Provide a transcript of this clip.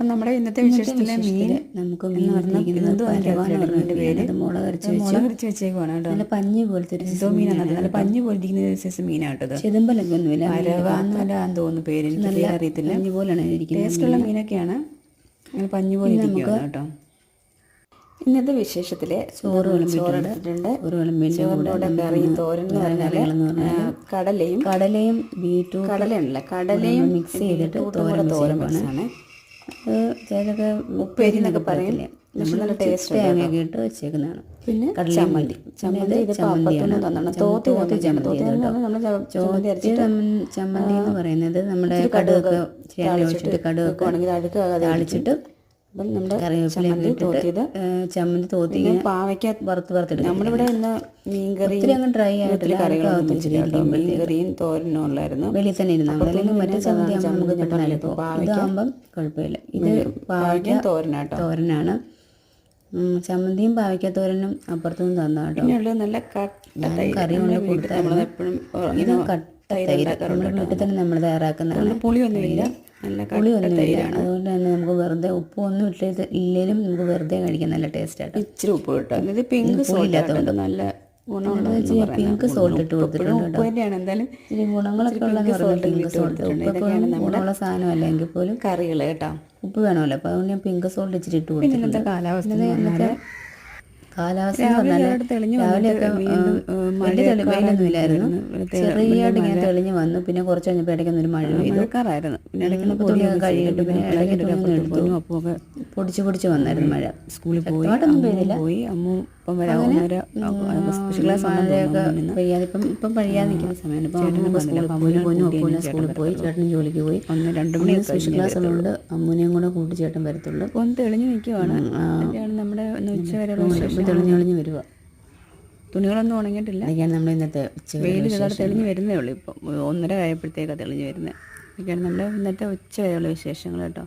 അപ്പം നമ്മുടെ ഇന്നത്തെ വിശേഷത്തിലെ മീൻ നമുക്ക് മീൻ പറഞ്ഞാൽ ഇരിക്കുന്നത് എന്തോ അതിന്റെ പരവ എന്ന് അതിന്റെ പറഞ്ഞ പേര് മുളക് അരച്ച് മുളക് അരച്ച് വെച്ചേക്കുവാണ് കേട്ടോ. നല്ല പഞ്ഞി പോലത്തെ ഒരു എന്തോ മീനാണ്. നല്ല പഞ്ഞു പോലെ ഇരിക്കുന്ന സൈസ് മീനാണ് കേട്ടോ ചെതുമ്പലൊക്കെ ഒന്നുമില്ല തോന്നുന്നു പേര്. എനിക്ക് അറിയത്തില്ല പഞ്ഞി പോലെയാണ് ഇരിക്കുന്നത് ടേസ്റ്റുള്ള മീനൊക്കെയാണ്. അങ്ങനെ പഞ്ഞു പോലെ ഇരിക്കുകയാണ് കേട്ടോ. ഇന്നത്തെ വിശേഷത്തിലെ ചോറ് ചോറ് ഒരു വിളമ്പിന്റെ കൂടെ കറി തോരൻ എന്ന് പറഞ്ഞാൽ കടലയും കടലയും ബീറ്റും കടലയുണ്ടല്ല. കടലയും മിക്സ് ചെയ്തിട്ട് ബീറ്റ്റൂട്ടും തോരൻ തോരൻ. ചിലതൊക്കെ ഉപ്പേരി എന്നൊക്കെ പറയും. പക്ഷെ നല്ല ടേസ്റ്റ് തേങ്ങയൊക്കെ ഇട്ട് വെച്ചേക്കുന്നതാണ്. പിന്നെ ചമ്മന്തി. ചമ്മന്തി ചമ്മന്തിയാണ്. തോത്തി തോത്തി ചമ്മന്തി ചമ്മന്തി ചോത്തി എന്ന് പറയുന്നത് നമ്മുടെ കടുകൊക്കെ കടുകൊക്കെ ചേർന്ന് ഒഴിച്ചിട്ട് കടുകൊക്കെ താളിച്ചിട്ട് അപ്പം നമ്മുടെ ചമ്മന്തി തോത്തിയത് ചമ്മന്തി തോത്തി പാവയ്ക്ക വറുത്ത് വറുത്തിട്ട് നമ്മളിവിടെ ഇന്ന് മീൻകറി അങ്ങ് ഡ്രൈ ആയിട്ടുള്ള കറികളൊന്നും കേട്ടോ. മീൻകറിയും തോരനും ഉള്ളായിരുന്നു. വെളിയിൽ തന്നെ ഇരുന്നാൽ മതി അല്ലെങ്കിൽ മറ്റേ ചമ്മന്തി നമുക്ക് ചമ്മന്തി പെട്ടെന്ന് ഇപ്പം അരക്കും പാവയ്ക്ക. ഇതാകുമ്പം കുഴപ്പമില്ല. ഇത് പാവയ്ക്ക തോരനാട്ടോ തോരനാണ്. ചമ്മന്തിയും പാവയ്ക്ക തോരനും അപ്പുറത്തുനിന്ന് തന്നാ കേട്ടോ. പിന്നെയുള്ളത് നല്ല കട്ട കറി കൊണ്ട് വീട്ടിൽ നമ്മളെപ്പോഴും ഇത് കട്ട തൈര് നമ്മുടെ വീട്ടിൽ തന്നെ നമ്മൾ തയ്യാറാക്കുന്നതാണ് പുളിയൊന്നുമില്ല. നല്ല കട്ട പുളിയൊന്നുമില്ല തൈരാണ്. അതുകൊണ്ട് തന്നെ നമുക്ക് വെറുതെ ഉപ്പൊന്നും ഇട്ടിട്ട് ഇല്ലെങ്കിലും നമുക്ക് വെറുതെ കഴിക്കാൻ നല്ല ടേസ്റ്റ് ആട്ടോ. ഇച്ചിരി ഉപ്പ് കിട്ടും. ഇത് പിങ്ക് സോൾട്ട് നല്ല പിങ്ക് സോൾട്ട് ഇട്ട് കൊടുത്തിട്ടുണ്ട് ഇച്ചിരി ഗുണങ്ങളൊക്കെ പിങ്ക് സോൾട്ട് ഗുണമുള്ള പോലും കറികൾ കേട്ടോ. ഉപ്പ് വേണമല്ലോ. അപ്പോൾ അതുകൊണ്ട് ഞാൻ പിങ്ക് സോൾട്ട് ഇച്ചിരി ഇട്ട് കൊടുത്തിട്ടുണ്ട്. കാലാവസ്ഥ കാലാവസ്ഥ രാവിലെയൊക്കെ വലിയ ഇല്ലായിരുന്നു ചെറിയായിട്ട് ഇങ്ങനെ തെളിഞ്ഞ് വന്നു. പിന്നെ കുറച്ച് കഴിഞ്ഞപ്പോൾ ഇടയ്ക്കൊന്നും ഒരു മഴ പെയ്തു. തുണിയൊക്കെ കഴുകിയിട്ട് പിന്നെ ഇടയ്ക്ക് എടുത്തു. പൊടിച്ച് പൊടിച്ച് വന്നായിരുന്നു മഴ. സ്കൂളിൽ പെയ്തില്ല. മഴയൊക്കെ പെയ്യാതെ ഇപ്പം ഇപ്പം നിൽക്കുന്ന സമയമാണ്. ഇപ്പം അമ്മൂമ്മ സ്കൂളിൽ പോയി പൊന്നും അപ്പൂനെ സ്കൂളിൽ പോയി ചേട്ടൻ ജോലിക്ക് പോയി. ഒന്ന് രണ്ട് മണി സ്പെഷ്യൽ ക്ലാസ് ഉള്ളതുകൊണ്ട് അമ്മൂനെയും കൂടെ കൂട്ടി ചേട്ടൻ വരത്തുള്ളൂ. ഒന്ന് തെളിഞ്ഞു നിൽക്കുവാണ്. ഉച്ച വരെയുള്ള ഇപ്പം തെളിഞ്ഞ് തെളിഞ്ഞ് വരിക തുണികളൊന്നും ഉണങ്ങിയിട്ടില്ല. അതൊക്കെയാണ് നമ്മുടെ ഇന്നത്തെ ഉച്ച വെയിൽ ചെറുതായിട്ട് തെളിഞ്ഞ് വരുന്നേ ഉള്ളൂ ഇപ്പം. ഒന്നര ആയപ്പോഴത്തേക്കാണ് തെളിഞ്ഞ് വരുന്നത് ഇതൊക്കെയാണ് നമ്മുടെ ഇന്നത്തെ ഉച്ച വരെയുള്ള വിശേഷങ്ങൾ കേട്ടോ.